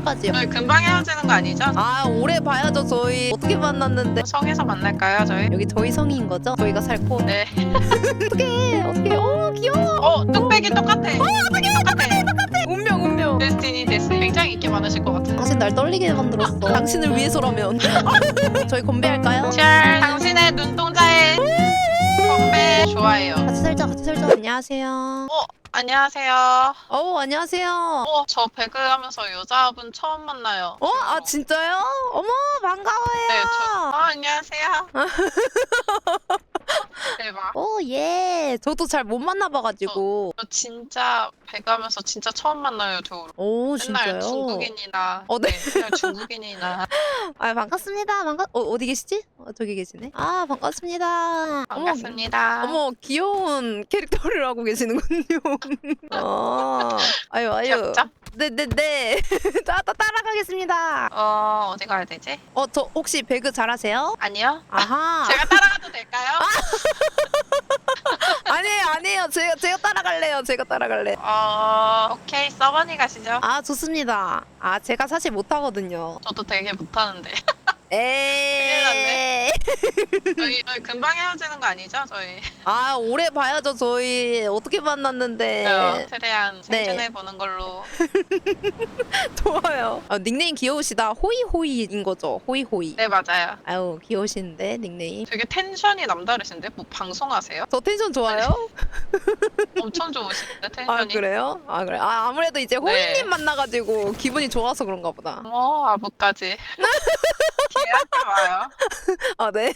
선물까지요. 저희 금방 헤어지는 거 아니죠? 아 오래 봐야죠 저희 어떻게 만났는데 성에서 만날까요 저희? 여기 저희 성인 거죠? 저희가 살고 네. 어떻게 어떻게 어 귀여워 어 뚝배기 똑같아. 뚝배기 똑같아. 운명 운명 데스티니 데스티니 굉장히 인기 많으실 것 같은데. 당신 날 떨리게 만들었어 당신을 위해서라면 저희 건배할까요? 잘 당신의 눈동자에 건배 좋아해요. 같이 살자 같이 살자 안녕하세요 안녕하세요. 어 안녕하세요 어, 저 배그 하면서 여자분 처음 만나요. 어? 아 진짜요? 어머 반가워요 네, 저. 어, 안녕하세요. 대박. 오 예 저도 잘 못 만나봐가지고 저 진짜 배그 하면서 진짜 처음 만나요, 저. 오 맨날 진짜요? 중국인이나. 어, 네. 맨날 중국인이나. 아 반갑습니다 반갑 어, 어디 계시지? 어, 저기 계시네 아 반갑습니다 반갑습니다. 어머, 어머 귀여운 캐릭터를 하고 계시는군요 어 아유 아유 귀엽죠? 네네네 따, 따, 따라가겠습니다 어, 어디 가야 되지? 어 저 혹시 배그 잘하세요? 아니요. 아하 제가 따라가도 될까요? 아니에요 아니에요 제가 제가 따라갈래요 제가 따라갈래 어, 오케이. 서버니 가시죠. 아 좋습니다 아 제가 사실 못하거든요 저도 되게 못하는데. 에이 저희, 저희 금방 헤어지는 거 아니죠? 저희. 아 오래 봐야죠 저희 어떻게 만났는데 어, 최대한 네. 생존해 보는 걸로. 좋아요 아, 닉네임 귀여우시다 호이호이인 거죠 호이호이 네, 맞아요. 아유 귀여우신데 닉네임 되게 텐션이 남다르신데? 뭐 방송하세요? 저 텐션 좋아요? 엄청 좋으신데, 텐션이. 아 그래요? 아 그래 아 아무래도 이제 호이님 네. 만나가지고 기분이 좋아서 그런가 보다 어, 아부까지. 기대하지 마요. 아 네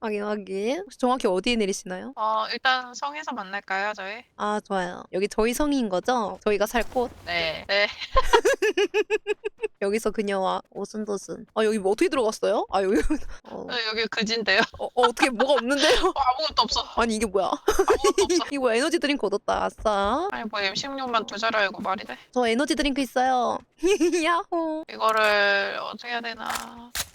확인 확인 혹시 정확히 어디에 내리시나요? 어, 일단 성에서 만날까요, 저희? 아 좋아요 여기 저희 성인 거죠? 저희가 살 곳 네. 네. 여기서 그녀와 오순도순 아 여기 뭐 어떻게 들어갔어요? 아 여기 어, 어, 여기 그진데요. 어, 어, 어떻게 뭐가 없는데요? 어, 아무것도 없어. 아니 이게 뭐야 아무것도 없어. 이거 뭐야 에너지 드링크 얻었다 아싸 아니, 뭐 M16만 두 자리 알고 말이 돼. 저 에너지 드링크 있어요 야호 이거를 어떻게 해야 되나.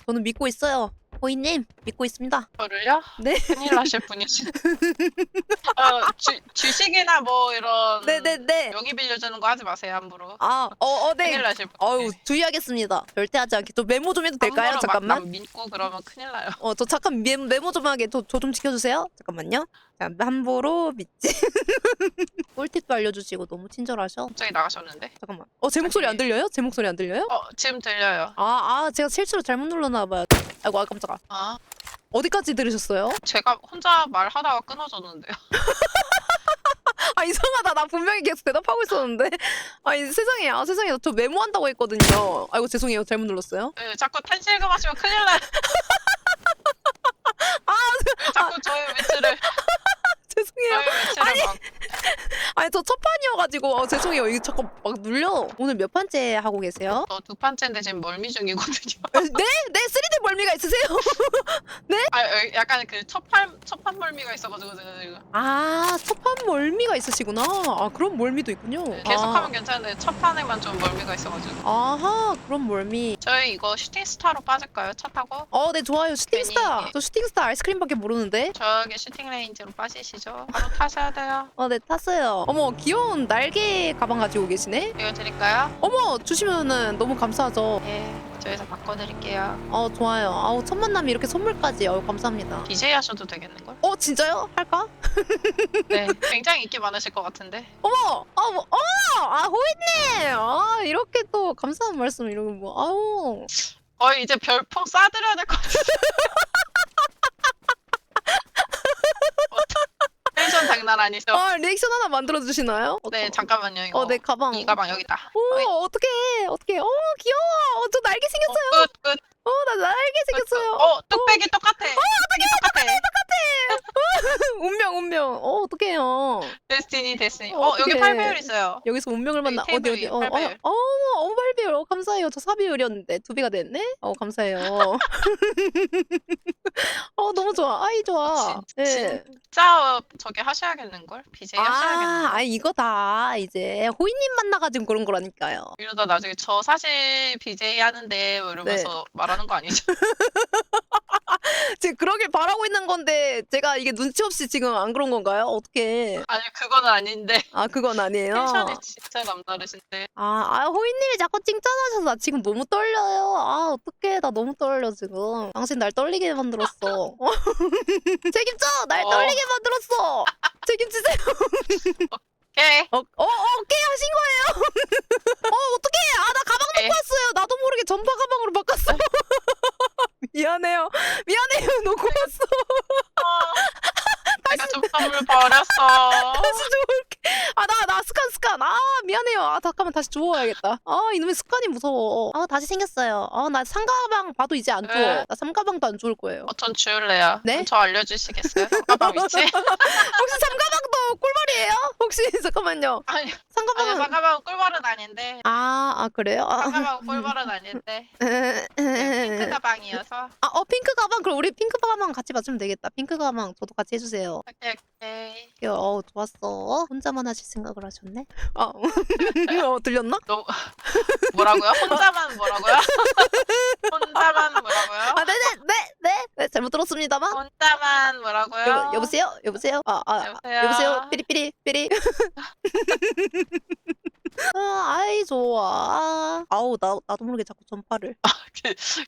저는 믿고 있어요 호이님 믿고 있습니다 저를요? 네. 큰일 나실 분이시. 어, 주, 주식이나 뭐 이런. 네네네 여기 빌려주는 거 하지 마세요, 함부로. 아 어 어 네 큰일 나실 분. 어우 주의하겠습니다. 절대 하지 않게. 저 메모 좀 해도 될까요? 함부로 잠깐만. 막 믿고 그러면 큰일 나요. 어 저 잠깐 메, 메모 좀 하게. 저저좀 지켜주세요. 잠깐만요. 자, 함부로 믿지. 꿀팁도 알려주시고 너무 친절하셔. 갑자기 나가셨는데. 잠깐만. 어 제 목소리 안 들려요? 제 목소리 안 들려요? 어, 지금 들려요. 아, 아 제가 실수로 잘못 눌렀나 봐요. 아이고 아 깜짝아. 아, 어디까지 들으셨어요? 제가 혼자 말하다가 끊어졌는데요. 아 이상하다. 나 분명히 계속 대답하고 있었는데. 아이 세상에 아 세상에 저 메모한다고 했거든요. 아이고 죄송해요. 잘못 눌렀어요. 네, 자꾸 탄실금 하시면 큰일 나요. 아, 자꾸 저의 매출을, 죄송해요. 막. 아니 저 첫 판이어가지고 어, 죄송해요. 이게 자꾸 막 눌려. 오늘 몇 판째 하고 계세요? 어, 두 판째인데 지금 멀미 중이거든요. 네? 네? 3D 멀미가 있으세요? 아, 어, 약간 그 첫판, 첫판 멀미가 있어가지고 제가 지금. 아, 첫 판 멀미가 있으시구나. 아, 그런 멀미도 있군요. 네, 계속하면 아, 괜찮은데 첫 판에만 좀 멀미가 있어가지고. 아하, 그런 멀미. 저희 이거 슈팅스타로 빠질까요? 차 타고? 어, 네, 좋아요. 슈팅스타. 괜히- 저 슈팅스타 아이스크림밖에 모르는데. 저기 슈팅 레인지로 빠지시죠. 바로 타셔야 돼요. 어, 네, 탔어요. 어머, 귀여운 날개 가방 가지고 계시네? 이거 드릴까요? 어머, 주시면은 너무 감사하죠. 예, 저희서 바꿔드릴게요. 어, 좋아요. 아우, 첫 만남이 이렇게 선물까지. 어, 감사합니다. BJ 하셔도 되겠는걸? 어, 진짜요? 할까? 네, 굉장히 인기 많으실 것 같은데. 어머! 아, 뭐, 어! 아, 호이님! 아, 이렇게 또 감사한 말씀, 이런 거. 아우. 어, 이제 별풍 쏴드려야 될 것 같아요. 텐션 장난 아니죠? 아, 리액션 하나 만들어 주시나요? 네, 잠깐만요. 이거. 어, 네, 가방. 이 가방 여기다. 오, 어떡해. 어떡해. 어, 귀여워. 어, 저 날개 생겼어요. 끝, 끝. 어, 나 날개 생겼어요. 어, 뚝배기 똑같아. 뚝배기 똑같아. 운명, 운명. 어, 어떡해요. 데스티니, 데스티니. 어, 어, 여기 어떡해. 8배율 있어요. 여기서 운명을 만나. 어디, 테이블 어디. 위에 어, 어, 팔배율. 어, 어, 발배율. 어, 감사해요. 저 4배율이었는데. 두 배가 됐네? 어, 감사해요. 어, 너무 좋아. 아이, 좋아. 진, 네. 진짜 저기 하셔야겠는 걸? BJ 아, 하셔야겠는 아, 이거다. 이제 호이님 만나가지고 그런 거라니까요. 이러다 나중에 저 사실 BJ 하는데 뭐 이러면서 말하는 거 아니죠? 지금 그러길 바라고 있는 건데 제가 이게 눈치 없이 지금 안 그런 건가요? 어떻게? 아니 그거는 아닌데 아 그건 아니에요. 텐션이 진짜 남다르신데. 아, 아 호이님이 자꾸 칭찬하셔서 나 지금 너무 떨려요. 아 어떡해 나 너무 떨려 지금. 당신 날 떨리게 만들었어. 책임져 날 어. 떨리게 만들었어. 책임지세요. 오케이. 어, 어, 어, 오케이 하신 거예요. 어 어떡해 아 나 가방 오케이. 놓고 왔어요. 나도 모르게 전파 가방으로 바꿨어. 미안해요. 미안해요 놓고 왔어. 내가 좀 선물 버렸어. 다시 주울게. 아. 아, 미안해요. 아, 잠깐만, 다시 주워야겠다. 아, 이놈의 스칸이 무서워. 아, 다시 생겼어요. 아, 나 삼가방 봐도 이제 안 주워. 네. 나 삼가방도 안 주울 거예요. 어떤 주울래요? 네? 저 알려주시겠어요? 가방 위치? 혹시 삼가방도 꿀벌이에요? 혹시, 잠깐만요. 아니, 아니 삼가방은. 상가방 꿀벌은 아닌데. 아, 아, 그래요? 아, 상가방 꿀벌은 아닌데. 핑크 아, 가방이어서. 어, 핑크 가방. 그럼 우리 핑크 가방 같이 맞추면 되겠다. 핑크 가방 저도 같이 해주세요. 오케이, 오케이. 어, 좋았어. 혼자만 하실 생각을 하셨네? 아, 어, 들렸나? 너 뭐라고요? 혼자만 뭐라고요? 혼자만 뭐라고요? 아, 네네, 네, 네. 네, 잘못 들었습니다만. 혼자만 뭐라고요? 여보, 여보세요? 여보세요? 아, 아, 아, 여보세요? 여보세요? 삐리삐리 삐리. 아, 아이 좋아. 아우 나 나도 모르게 자꾸 전파를.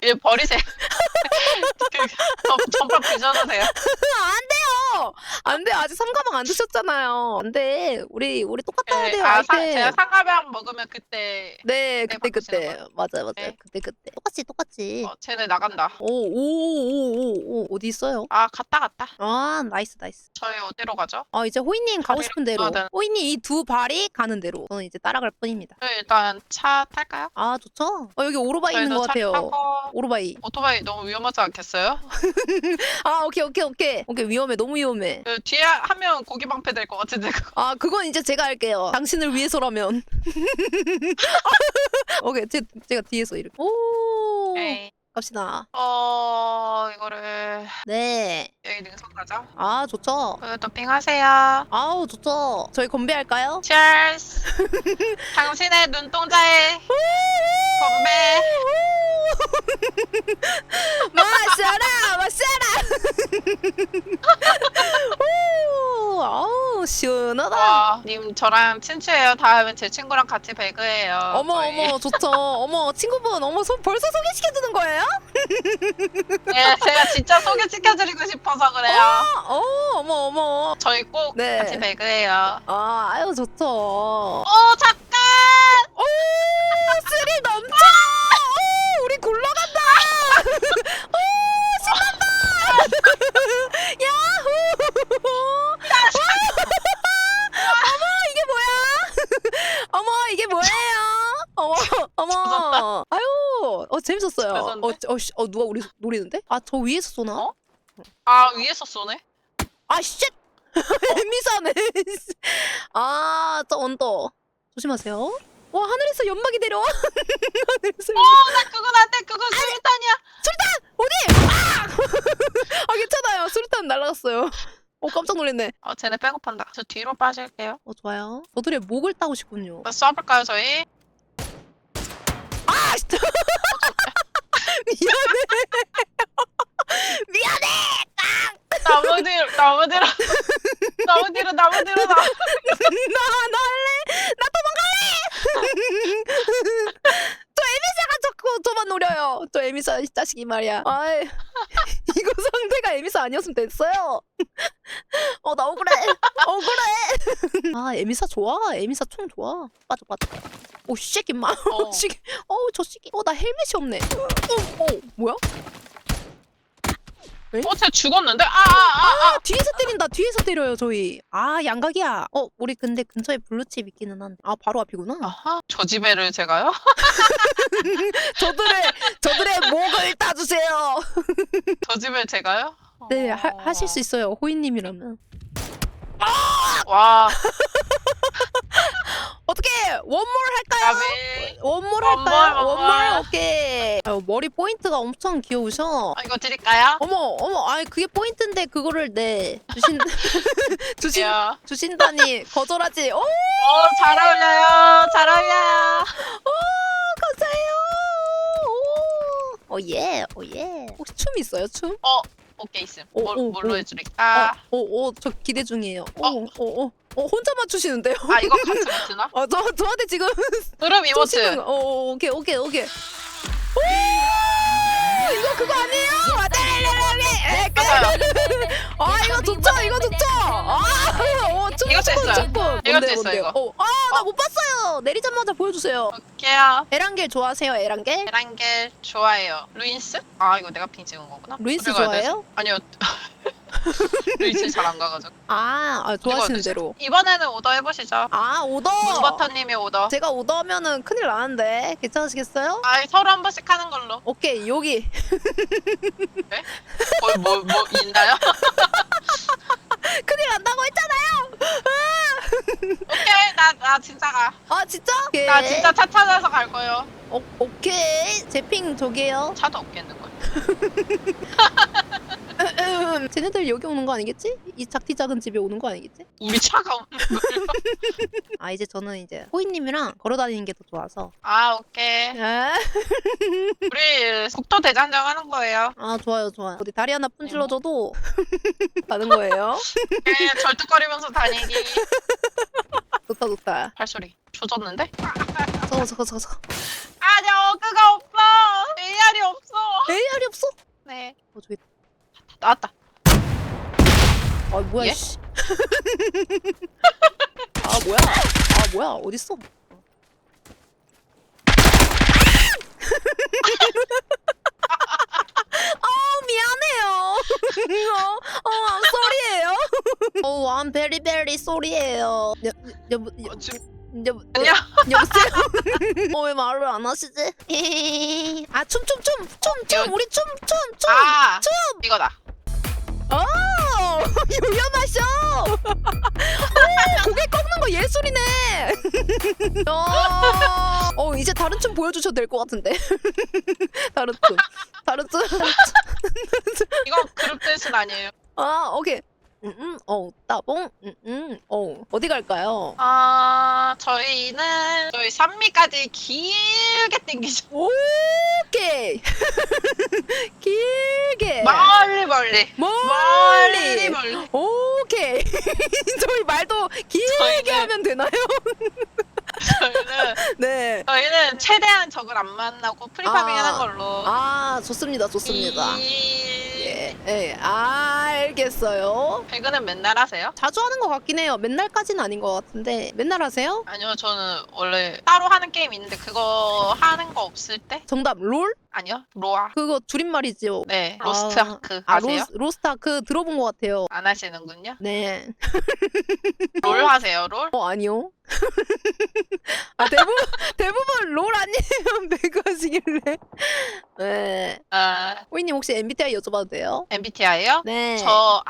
얘 버리세요. 그, 저, 전파 빚어도 돼요. 안 돼요. 안 돼. 아직 삼가방 안 드셨잖아요. 안 돼. 우리 우리 똑같아야 네, 돼요. 아, 사, 아이템. 제가 상가방 먹으면 그때 네, 네, 그때 바꾸시는 그때. 맞아요, 맞아요. 네. 그때 그때. 똑같이 똑같이. 어, 쟤네 나간다. 오 오 오 오 오 어디 있어요? 아 갔다 갔다. 아, 나이스 나이스. 저희 어디로 가죠? 아, 이제 호이님 가고 싶은 대로. 가야 되는- 호이님 이 두 발이 가는 대로. 저는 이제 따라 갈 뿐입니다. 저희 일단 차 탈까요? 아, 좋죠? 어, 여기 오토바이 있는 것 저희도 차 같아요. 타고 오토바이. 오토바이 너무 위험하지 않겠어요? 아, 오케이, 오케이, 오케이. 오케이, 위험해. 너무 위험해. 그 뒤에 한명 고기 방패 될 것 같은데 그거. 아, 그건 이제 제가 할게요. 당신을 위해서라면. 오케이, 제, 제가 뒤에서 이렇게. 오, 오케이. 갑시다. 어 이거를 네. 가자. 아, 좋죠. 그 도핑하세요. 아우, 좋죠. 저희 건배할까요? Cheers. 당신의 눈동자에 건배. 마셔라, 마셔라. 오, 아우, 시원하다. 와, 님 저랑 친추해요. 다음엔 제 친구랑 같이 배그해요. 어머, 저희. 어머, 좋죠. 어머, 친구분, 어머, 소, 벌써 소개시켜주는 거예요? 예, 제가 진짜 소개시켜드리고 싶어서 그래요. 어, 어머, 어머. 저희 꼭 네. 같이 배그해요. 아, 아유, 좋죠. 어, 잠깐! 오, 스릴 넘쳐! 오, 우리 굴러간다! 오, 신난다! 야호! 어머, 이게 뭐야? 어머, 이게 뭐예요? 어머, 어머. 아유, 어, 재밌었어요. 어, 조졌네. 어, 씨, 어, 누가 우리 노리는데? 아, 저 위에서 쏘나? 어? 아, 위에서 쏘네? 아, 쉣! 애미사네. 아, 저 언더. 조심하세요. 와, 하늘에서 연막이 내려와. 하늘에서 어, 나 그건 안 돼. 그건 수류탄이야. 어디? 아! 아, 괜찮아요. 수류탄 날라갔어요. 어, 깜짝 놀랐네. 어, 쟤네 백업한다. 저 뒤로 빠질게요. 어, 좋아요. 저들의 목을 따고 싶군요. 나 쏴볼까요, 저희? 아, 진짜. 미안해. 미안해. 나무 뒤로, 나무 뒤로. 나무 뒤로, 나무 뒤로 나. 나, 나 할래. 나 도망갈래. 저 에미사가 자꾸 저만 노려요. 저 에미사 이 자식이 말이야. 아이, 이거 상대가 에미사 아니었으면 됐어요. 어, 나 억울해. 억울해. 아, 에미사 좋아. 에미사 총 좋아. 빠져, 빠져. 오, 씨, 임마. 어. 씨, 어우, 저 씨기. 어, 나 헬멧이 없네. 어, 어, 뭐야? 어, 쟤 죽었는데? 아, 아, 아, 아. 뒤에서 때린다. 뒤에서 때려요, 저희. 아, 양각이야. 어, 우리 근데 근처에 블루칩 있기는 한데. 아, 바로 앞이구나. 아하, 저 집에를 제가요? 저들의 저들의 목을 따주세요. 저 집을 제가요? 네, 하, 어. 하실 수 있어요. 호이님이라면. 와, 어떻게 원몰 할까요? 까비. 원몰 원몰, 할까요? 원몰. 원몰 오케이. 아유, 머리 포인트가 엄청 귀여우셔. 아, 이거 드릴까요? 어머, 어머, 아니 그게 포인트인데 그거를 네 주신 주신 야. 주신다니 거절하지. 오, 어, 잘 어울려요. 잘 어울려요. 감사해요. 오, 오 예, 오 예. 혹시 춤 있어요? 춤? 어, 오케이 있음. 오, 뭘, 오, 뭘로 오. 해드릴까? 어, 어, 어, 저 기대 중이에요. 어, 어? 어, 어, 어, 혼자 맞추시는데요? 아 이거 같이 맞추나? 어, 저, 저한테 지금 그럼 이모트. 어, 어, 오케이, 오케이, 오케이. 오! 이거 그거 아니에요? 아, 네, 맞아요. 아, 이거 좋죠, 이거 좋죠. 아, 어, 춤, 이거 춤, 됐어요. 춤. 이거 뭔데요, 됐어, 뭔데요? 이거. 어, 아, 나 못 봤어요. 내리자마자 보여주세요. 오케이요. 에란겔 좋아하세요, 에란겔? 에란겔 좋아해요. 루인스? 아 이거 내가 핑 찍은 거구나. 가야 좋아해요? 아니요. 루인스 잘안 가가지고. 아, 아 좋아하시는? 대로. 이번에는 오더 해보시죠. 아, 오더. 문버터님의 오더. 제가 오더하면은 큰일 나는데 괜찮으시겠어요? 아 서로 한 번씩 하는 걸로. 오케이 여기 뭐뭐 뭐 있나요? 큰일 난다고 했잖아요. 오케이 나 나 진짜 가. 아 진짜? 오케이. 나 진짜 차 찾아서 갈 거예요. 오, 오케이 제핑 저기요. 차도 없겠는 걸. 쟤네들 여기 오는 거 아니겠지? 이 작디 작은 집에 오는 거 아니겠지? 우리 차가 없는 걸. 아 이제 저는 이제 호이님이랑 걸어 다니는 게 더 좋아서. 아 오케이. 아, 우리 국토 대장정 하는 거예요. 아 좋아요 좋아요. 어디 다리 하나 분질러줘도 가는 거예요. 예, 절뚝거리면서 다니기. 좋다 좋다. 발소리 조졌는데? 저거 저거 저거 저거. 아니 어그가 없어. AR이 없어. AR이 없어? 네 어 저기. 나왔다. 아 뭐야 예? 씨. 아 뭐야? 아 뭐야 어딨어? 어 미안해요. 어, 어 I'm sorry예요. 어 I'm very very sorry예요. 여, 여, 어, 지금 여보 아니야. 여보세요. 어 왜 말을 안 하시지? 아춤 춤 춤 춤 춤 우리 춤 춤 춤. 아 이거다. 어 요염하셔. 오, 고개 꺾는 거 예술이네. 어, 어 이제 다른 춤 보여주셔도 될 것 같은데. 다른 춤, 다른 춤. 이거 그룹 댄스는 아니에요. 아 오케이. 음, 음, 어, 따봉, 음, 음, 어, 어디 갈까요? 아 저희는 저희 산미까지 길게 땡기죠. 오케이. 길게. 멀리 멀리. 멀리 멀리. 멀리. 오케이. 저희 말도 길게 저희는- 하면 되나요? 저희는 네. 저희는 최대한 적을 안 만나고 프리파밍 아. 하는 걸로. 아, 좋습니다, 좋습니다. 이... 예, 예, 알겠어요. 배그는 맨날 하세요? 자주 하는 것 같긴 해요. 맨날까지는 아닌 것 같은데 맨날 하세요? 아니요, 저는 원래 따로 하는 게임 있는데 그거 하는 거 없을 때? 정답 롤? 아니요, 로아. 그거 줄임말이지요. 네, 아, 로스트 아크 아 아세요? 로스, 로스타크 들어본 것 같아요. 안 하시는군요. 네. 롤 하세요, 롤? 어 아니요. 아 대부분 대부분 롤 아니면 배그 하시길래. 네. 아, 호이님 혹시 MBTI 여쭤봐도 돼요? MBTI요? 네. 저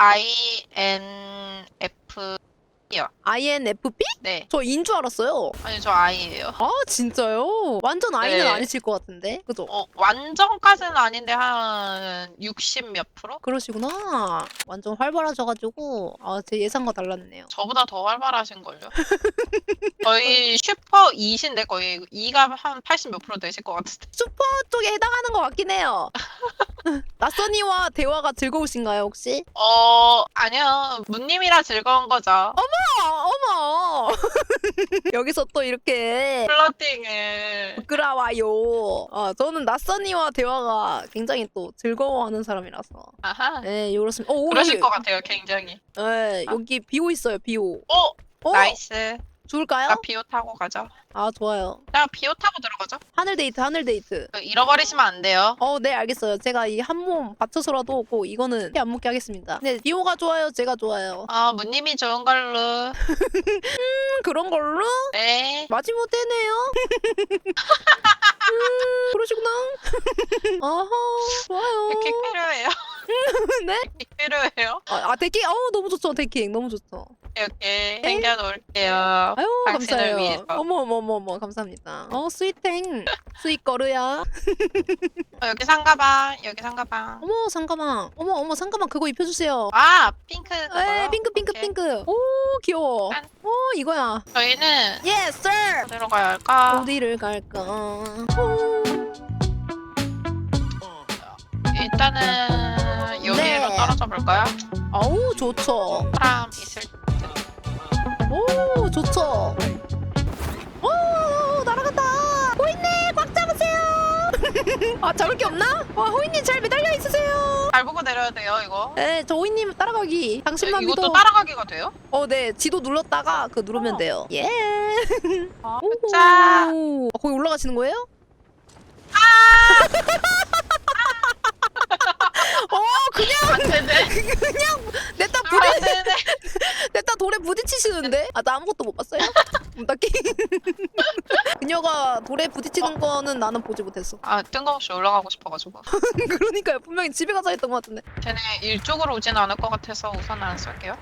INF. INFP? 네. 저 인 줄 알았어요. 아니, 저 I예요. 아 진짜요? 완전 I는 네. 아니실 것 같은데. 그죠? 어, 완전까지는 아닌데 한 60 몇 프로? 그러시구나. 완전 활발하셔가지고 아 제 예상과 달랐네요. 저보다 더 활발하신 걸요. 거의 슈퍼 2신데 거의 2가 한 80 몇 프로 되실 것 같은데. 슈퍼 쪽에 해당하는 것 같긴 해요. 낯선이와 대화가 즐거우신가요 혹시? 어, 아니요. 문님이라 즐거운 거죠. 어머 어머 여기서 또 이렇게 플러팅을. 부끄러워요. 아 저는 낯선이와 대화가 굉장히 또 즐거워하는 사람이라서. 아하. 네 이렇습니다. 오, 그러실 여기, 것 같아요, 굉장히. 네 여기 비오 있어요 비오. 어, 어 나이스. 좋을까요? 나 비오 타고 가죠. 아 좋아요. 나 비오 타고 들어가죠. 하늘 데이트 하늘 데이트. 그 잃어버리시면 안 돼요. 어, 네, 알겠어요. 제가 이 한 몸 받쳐서라도 꼭 이거는 안 먹게 하겠습니다. 네, 비오가 좋아요. 제가 좋아요. 아, 문님이 좋은 걸로. 음, 그런 걸로? 네. 마지못해네요. 음, 그러시구나. 아하, 좋아요. 데킥 필요해요. 네? 필요해요. 아, 아, 데킹? 어우, 너무 좋죠. 데킹. 너무 좋죠. 이렇게 챙겨놓을게요. 아유, 당신을 감사해요. 위해서. 어머, 어머, 어머, 어머, 감사합니다. 어, 스윗탱. 스윗 거르야. 어, 여기 상가방, 여기 상가방. 어머, 상가방. 어머, 어머, 상가방 그거 입혀주세요. 아, 핑크. 그거. 에이, 핑크, 핑크, 오케이. 핑크. 오, 귀여워. 짠. 오, 이거야. 저희는 Yes, sir. 어디로 가야 할까? 어디를 갈까? 일단은 여기로 네. 떨어져 볼까요? 아우 좋죠. 사람 있을 때. 오 좋죠. 오 날아간다. 호인님 꽉 잡으세요. 아 잡을 게 없나? 와 호인님 잘 매달려 있으세요. 잘 보고 내려야 돼요 이거. 네, 저 호인님 따라가기. 당신만 이것도 믿어. 따라가기가 돼요? 어, 네. 지도 눌렀다가 그 누르면 돼요. 예. 아, 자, 오. 아, 거기 올라가시는 거예요? 아! 어, 그냥 안 되네. 그냥 냈다 안 부딪 되네. 냈다 돌에 부딪히시는데? 아, 나 아무것도 못 봤어요. 문 닫기. 그녀가 돌에 부딪히는 거는 나는 보지 못했어. 아 뜬금없이 올라가고 싶어가지고. 그러니까요. 분명히 집에 가서 했던 것 같은데. 쟤네 이쪽으로 오진 않을 것 같아서 우선 안 쓸게요.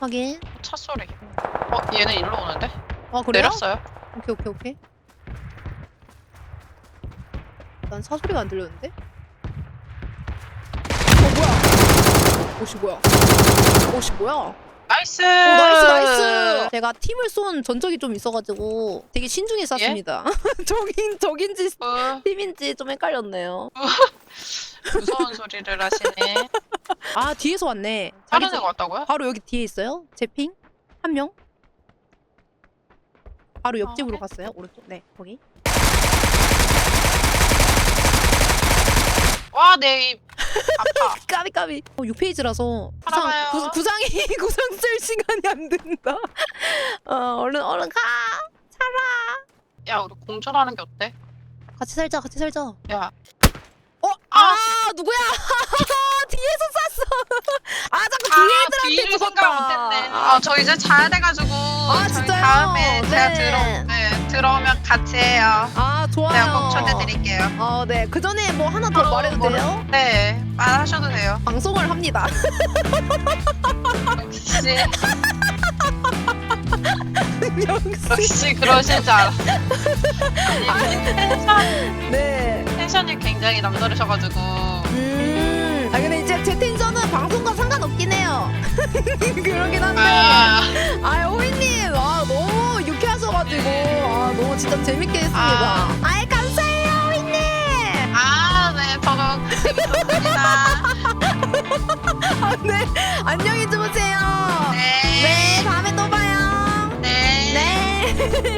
확인. 차 소리. 어 얘는 일로 오는데? 아, 그래요? 내렸어요. 오케이, 오케이, 오케이. 난 사소리가 안 들렸는데? 어, 뭐야? 오씨, 뭐야? 오씨, 뭐야? 나이스. 오, 나이스, 나이스! 제가 팀을 쏜 전적이 좀 있어가지고 되게 신중히 쐈습니다. 적인, 적인지 어, 팀인지 좀 헷갈렸네요. 무서운 소리를 하시네. 아, 뒤에서 왔네. 다른 애가 왔다고요? 바로 여기 뒤에 있어요. 제핑? 한 명? 바로 옆집으로 아, 네. 갔어요. 오른쪽. 네, 거기. 와, 내 입. 아파. 까비 까비. 어, 6페이지라서 구상. 구, 구상이 구상 쓸 시간이 안 된다. 어 얼른 얼른 가. 야, 우리 공존하는 게 어때? 같이 살자 같이 살자. 야, 어? 아, 누구야? 뒤에서 쐈어. 아 자꾸 뒤에 애들한테 뒤를 죽었다. 생각 못했네. 아, 저 이제 자야 돼가지고. 저희 진짜요? 다음에 제가 네. 들어, 네, 들어오면 같이 해요. 아 좋아요. 제가 꼭 초대드릴게요. 어, 네. 그 전에 뭐 하나 더 말해도 돼요? 네, 말하셔도 돼요. 방송을 합니다. 역시, 역시. 역시 그러실 줄 알아. 아니, 텐션, 네. 텐션이 굉장히 남다르셔가지고. 음. 아 근데 이제 제 텐션은 방송과 상관없긴 해요. 그러긴 한데. 아, 아 호이님 아 진짜 재밌게 했습니다. 아, 아 감사해요, 윈님. 아, 네, 버럭. 감사합니다. 아, 네. 안녕히 주무세요. 네. 네, 다음에 또 봐요. 네. 네.